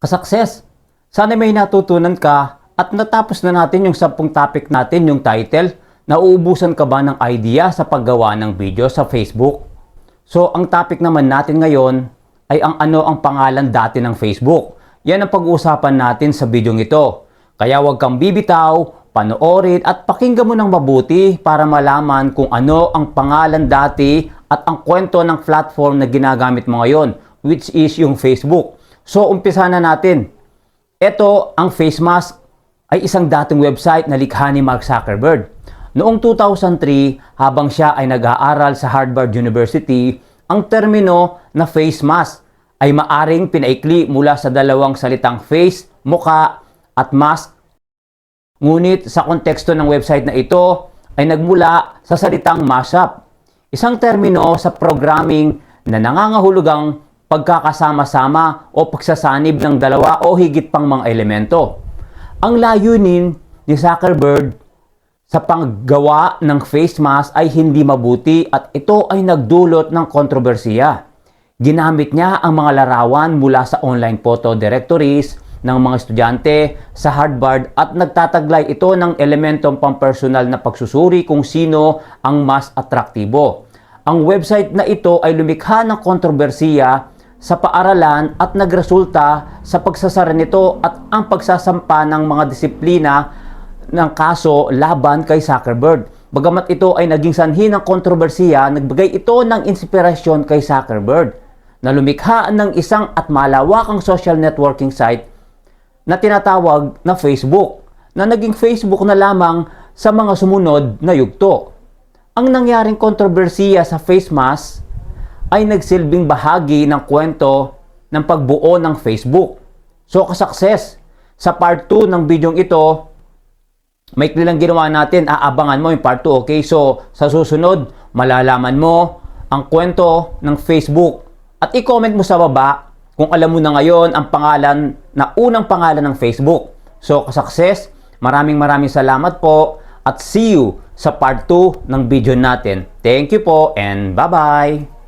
Kasukses! Sana may natutunan ka at natapos na natin yung 10 topic natin, yung title. Nauubusan ka ba ng idea sa paggawa ng video sa Facebook? So, ang topic naman natin ngayon ay ang ano ang pangalan dati ng Facebook. Yan ang pag-uusapan natin sa video ito. Kaya huwag kang bibitaw, panoorin at pakinggan mo ng mabuti para malaman kung ano ang pangalan dati at ang kwento ng platform na ginagamit mo ngayon, which is yung Facebook. So, umpisa na natin. Ito, ang face mask ay isang dating website na likha ni Mark Zuckerberg. Noong 2003, habang siya ay nag-aaral sa Harvard University, ang termino na face mask ay maaring pinaikli mula sa dalawang salitang face, muka, at mask. Ngunit sa konteksto ng website na ito ay nagmula sa salitang mashup, isang termino sa programming na nangangahulugang pagkakasama-sama o pagsasanib ng dalawa o higit pang mga elemento. Ang layunin ni Zuckerberg sa paggawa ng face mask ay hindi mabuti at ito ay nagdulot ng kontrobersiya. Ginamit niya ang mga larawan mula sa online photo directories ng mga estudyante sa Harvard at nagtataglay ito ng elementong pampersonal na pagsusuri kung sino ang mas atraktibo. Ang website na ito ay lumikha ng kontrobersiya sa paaralan at nagresulta sa pagsasara nito at ang pagsasampa ng mga disiplina ng kaso laban kay Zuckerberg. Bagamat ito ay naging sanhi ng kontrobersiya, nagbigay ito ng inspirasyon kay Zuckerberg na lumikha ng isang at malawakang social networking site na tinatawag na Facebook na naging Facebook na lamang sa mga sumunod na yugto. Ang nangyaring kontrobersiya sa face mask ay nagsilbing bahagi ng kwento ng pagbuo ng Facebook. So, kasukses! Sa part 2 ng bidyong ito, may lang ginawa natin, aabangan mo yung part 2, okay? So, sa susunod, malalaman mo ang kwento ng Facebook. At i-comment mo sa baba kung alam mo na ngayon ang pangalan na unang pangalan ng Facebook. So, kasukses, maraming maraming salamat po at see you sa part 2 ng video natin. Thank you po and bye-bye!